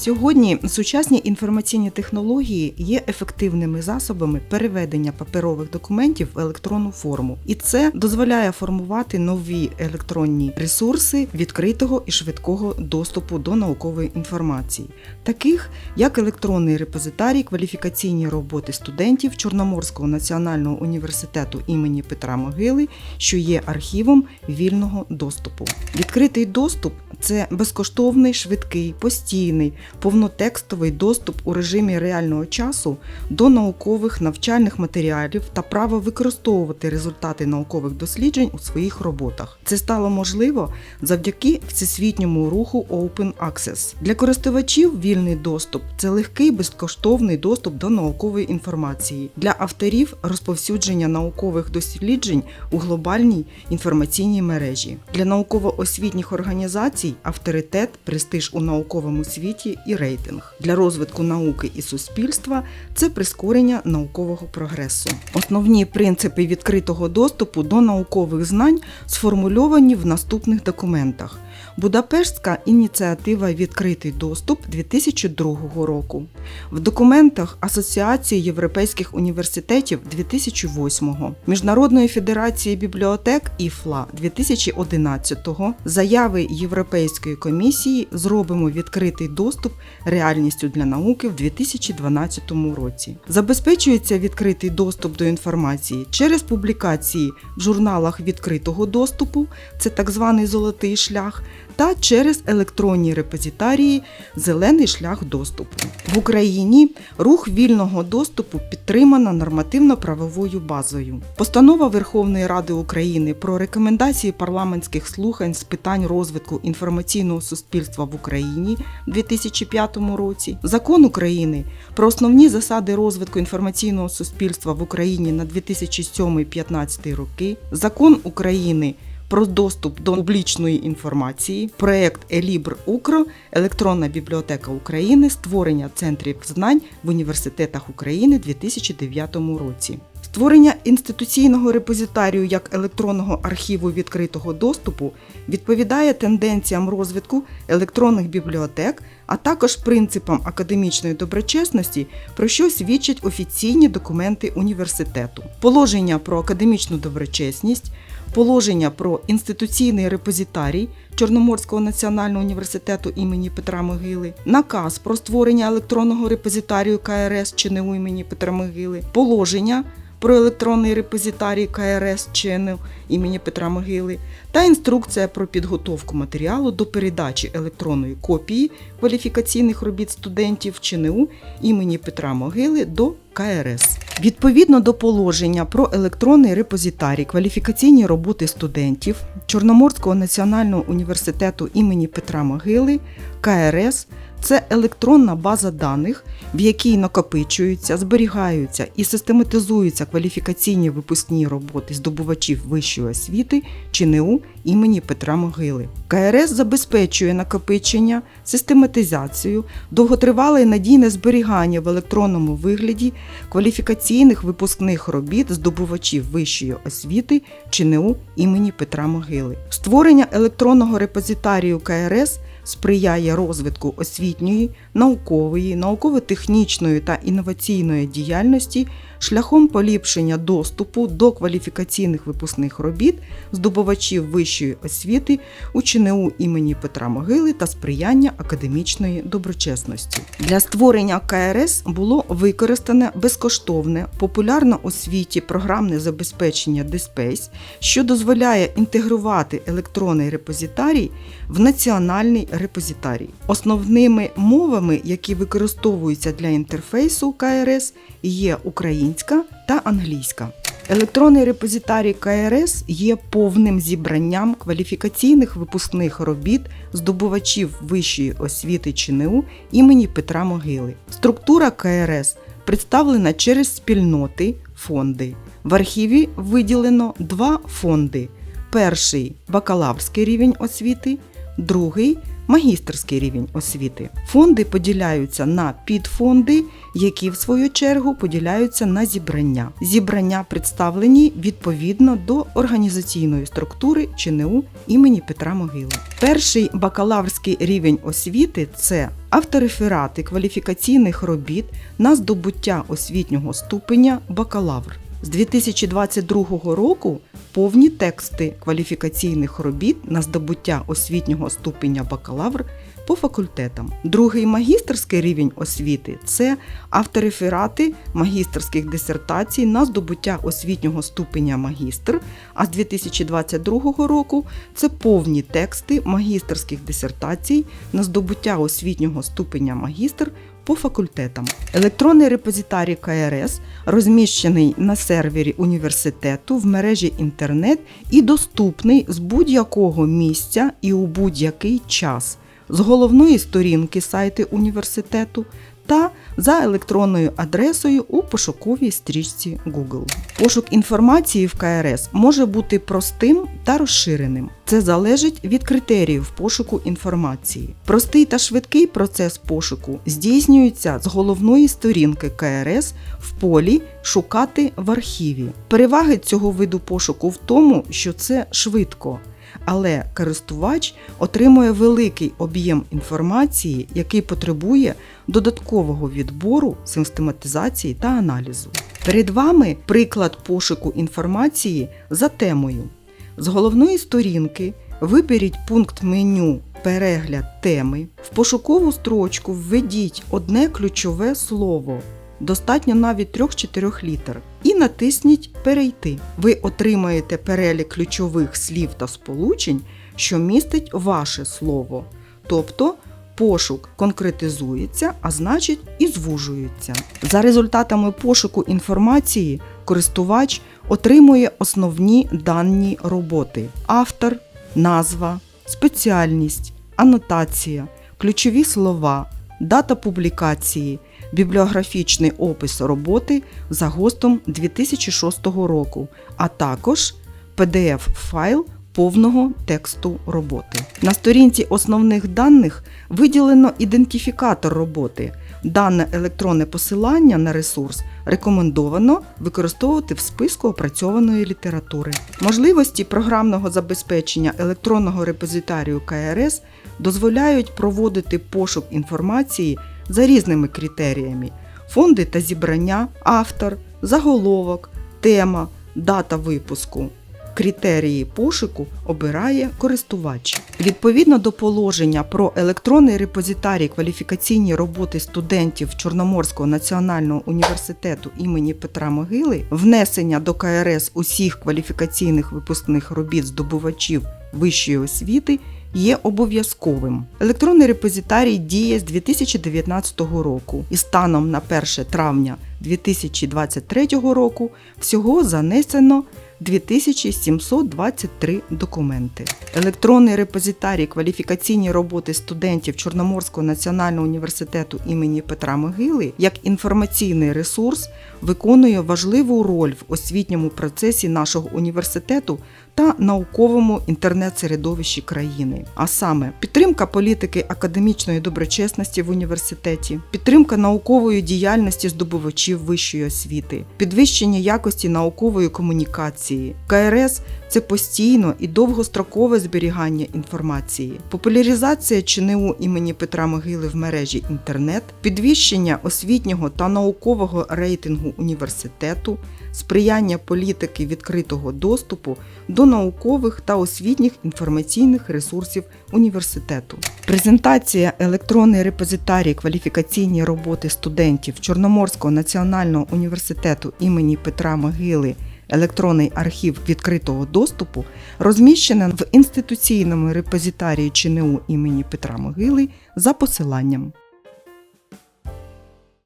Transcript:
Сьогодні сучасні інформаційні технології є ефективними засобами переведення паперових документів в електронну форму, і це дозволяє формувати нові електронні ресурси відкритого і швидкого доступу до наукової інформації, таких як електронний репозитарій кваліфікаційні роботи студентів Чорноморського національного університету імені Петра Могили, що є архівом вільного доступу. Відкритий доступ це безкоштовний, швидкий, постійний, повнотекстовий доступ у режимі реального часу до наукових навчальних матеріалів та право використовувати результати наукових досліджень у своїх роботах. Це стало можливо завдяки всесвітньому руху Open Access. Для користувачів вільний доступ це легкий безкоштовний доступ до наукової інформації. Для авторів розповсюдження наукових досліджень у глобальній інформаційній мережі. Для науково-освітніх організацій авторитет, престиж у науковому світі і рейтинг. Для розвитку науки і суспільства це прискорення наукового прогресу. Основні принципи відкритого доступу до наукових знань сформульовані в наступних документах. Будапештська ініціатива Відкритий доступ 2002 року. В документах Асоціації європейських університетів 2008, Міжнародної федерації бібліотек ІФЛА 2011, заяви Європейської комісії Зробимо відкритий доступ реальністю для науки в 2012 році. Забезпечується відкритий доступ до інформації через публікації в журналах відкритого доступу, це так званий золотий шлях та через електронні репозитарії Зелений шлях доступу. В Україні рух вільного доступу підтримано нормативно-правовою базою. Постанова Верховної Ради України про рекомендації парламентських слухань з питань розвитку інформаційного суспільства в Україні в 2005 році, Закон України про основні засади розвитку інформаційного суспільства в Україні на 2007-2015 роки, Закон України про доступ до публічної інформації, проект Елібр Укро, електронна бібліотека України, створення центрів знань в університетах України 2009 році. Створення інституційного репозитарію як електронного архіву відкритого доступу відповідає тенденціям розвитку електронних бібліотек, а також принципам академічної доброчесності, про що свідчать офіційні документи університету. Положення про академічну доброчесність, положення про інституційний репозитарій Чорноморського національного університету імені Петра Могили, наказ про створення електронного репозитарію КРС ЧНУ імені Петра Могили, положення про електронний репозитарій КРС ЧНУ імені Петра Могили та інструкція про підготовку матеріалу до передачі електронної копії кваліфікаційних робіт студентів ЧНУ імені Петра Могили до КРС. Відповідно до положення про електронний репозитарій кваліфікаційні роботи студентів Чорноморського національного університету імені Петра Могили КРС це електронна база даних, в якій накопичуються, зберігаються і систематизуються кваліфікаційні випускні роботи здобувачів вищої освіти ЧНУ імені Петра Могили. КРС забезпечує накопичення, систематизацію, довготривале і надійне зберігання в електронному вигляді кваліфікаційних випускних робіт здобувачів вищої освіти ЧНУ імені Петра Могили. Створення електронного репозитарію КРС сприяє розвитку освітньої, наукової, науково-технічної та інноваційної діяльності шляхом поліпшення доступу до кваліфікаційних випускних робіт здобувачів вищої освіти у ЧНУ імені Петра Могили та сприяння академічної доброчесності. Для створення КРС було використане безкоштовне, популярно у світі програмне забезпечення DSpace, що дозволяє інтегрувати електронний репозитарій в національний репозитарій. Основними мовами, які використовуються для інтерфейсу КРС, є українська та англійська. Електронний репозитарій КРС є повним зібранням кваліфікаційних випускних робіт здобувачів вищої освіти ЧНУ імені Петра Могили. Структура КРС представлена через спільноти фонди. В архіві виділено два фонди: перший бакалаврський рівень освіти, другий магістерський рівень освіти. Фонди поділяються на підфонди, які в свою чергу поділяються на зібрання. Зібрання представлені відповідно до організаційної структури ЧНУ імені Петра Могили. Перший бакалаврський рівень освіти це автореферати кваліфікаційних робіт на здобуття освітнього ступеня бакалавр. З 2022 року повні тексти кваліфікаційних робіт на здобуття освітнього ступеня бакалавр по факультетам. Другий магістерський рівень освіти це автореферати магістерських дисертацій на здобуття освітнього ступеня магістр, а з 2022 року це повні тексти магістерських дисертацій на здобуття освітнього ступеня магістр по факультетам. Електронний репозитарій КРС розміщений на сервері університету в мережі інтернет і доступний з будь-якого місця і у будь-який час з головної сторінки сайти університету та за електронною адресою у пошуковій стрічці Google. Пошук інформації в КРС може бути простим та розширеним. Це залежить від критеріїв пошуку інформації. Простий та швидкий процес пошуку здійснюється з головної сторінки КРС в полі Шукати в архіві. Переваги цього виду пошуку в тому, що це швидко. Але користувач отримує великий об'єм інформації, який потребує додаткового відбору, систематизації та аналізу. Перед вами приклад пошуку інформації за темою. З головної сторінки виберіть пункт меню Перегляд теми. В пошукову строчку введіть одне ключове слово. Достатньо навіть 3-4 літер. І натисніть Перейти. Ви отримаєте перелік ключових слів та сполучень, що містить ваше слово. Тобто пошук конкретизується, а значить і звужується. За результатами пошуку інформації користувач отримує основні дані роботи: автор, назва, спеціальність, анотація, ключові слова, дата публікації бібліографічний опис роботи за ГОСТом 2006 року, а також PDF-файл повного тексту роботи. На сторінці основних даних виділено ідентифікатор роботи. Дане електронне посилання на ресурс рекомендовано використовувати в списку опрацьованої літератури. Можливості програмного забезпечення електронного репозитарію КРС дозволяють проводити пошук інформації за різними критеріями: фонди та зібрання, автор, заголовок, тема, дата випуску. Критерії пошуку обирає користувач. Відповідно до положення про електронний репозитарій кваліфікаційні роботи студентів Чорноморського національного університету імені Петра Могили, внесення до КРС усіх кваліфікаційних випускних робіт здобувачів вищої освіти є обов'язковим. Електронний репозитарій діє з 2019 року і станом на 1 травня 2023 року всього занесено 2723 документи. Електронний репозитарій кваліфікаційні роботи студентів Чорноморського національного університету імені Петра Могили як інформаційний ресурс виконує важливу роль в освітньому процесі нашого університету та науковому інтернет-середовищі країни, а саме підтримка політики академічної доброчесності в університеті, підтримка наукової діяльності здобувачів вищої освіти, підвищення якості наукової комунікації. КРС це постійно і довгострокове зберігання інформації, популяризація ЧНУ імені Петра Могили в мережі інтернет, підвищення освітнього та наукового рейтингу університету, сприяння політики відкритого доступу до наукових та освітніх інформаційних ресурсів університету. Презентація електронний репозитарій кваліфікаційні роботи студентів Чорноморського національного університету імені Петра Могили. Електронний архів відкритого доступу розміщена в інституційному репозитарії ЧНУ імені Петра Могили за посиланням.